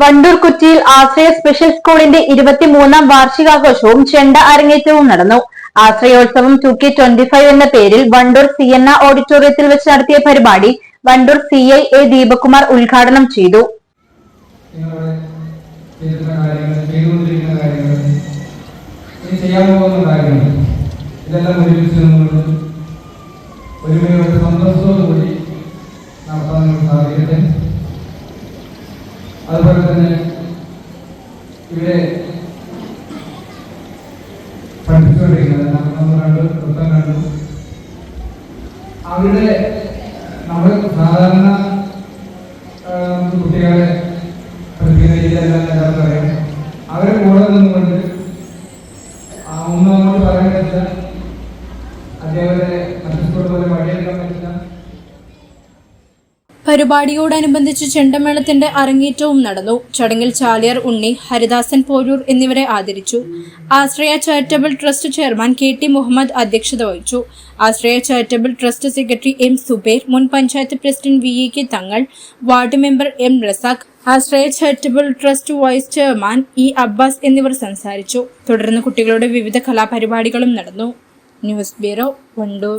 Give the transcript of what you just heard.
Wandoor കൊച്ചിയിൽ Ashraya special സ്കൂളിന്റെ ഇരുപത്തിമൂന്നാം വാർഷികാഘോഷവും ചെണ്ട അരങ്ങേറ്റവും നടന്നു. ആശ്രയോത്സവം ടു കെ ട്വന്റി ഫൈവ് എന്ന പേരിൽ വണ്ടൂർ സി എൻ ഓഡിറ്റോറിയത്തിൽ വെച്ച് നടത്തിയ പരിപാടി Wandoor C I A Deepakumar ഉദ്ഘാടനം ചെയ്തു. ഒരുമയോടെ അതുപോലെ തന്നെ ഇവിടെ നമ്മൾ കണ്ടു അവിടെ നമ്മൾ സാധാരണ കുട്ടികളെ അവരെ കൂടെ നിന്നുകൊണ്ട് ഒന്നും അങ്ങോട്ട് പറയാൻ അതേപോലെ മറ്റു പോലെ പരിപാടിയോടനുബന്ധിച്ച് ചെണ്ടമേളത്തിന്റെ അരങ്ങേറ്റവും നടന്നു. ചടങ്ങിൽ ചാലിയർ ഉണ്ണി ഹരിദാസൻ പോരൂർ എന്നിവരെ ആദരിച്ചു. Ashraya charitable trust chairman K T Muhammad അധ്യക്ഷത വഹിച്ചു. Ashraya charitable trust secretary M Subair മുൻ panchayat president V A K Thangal ward member M Razak Ashraya charitable trust vice chairman E Abbas എന്നിവർ സംസാരിച്ചു. തുടർന്ന് കുട്ടികളുടെ വിവിധ കലാപരിപാടികളും നടന്നു. News bureau Wandoor.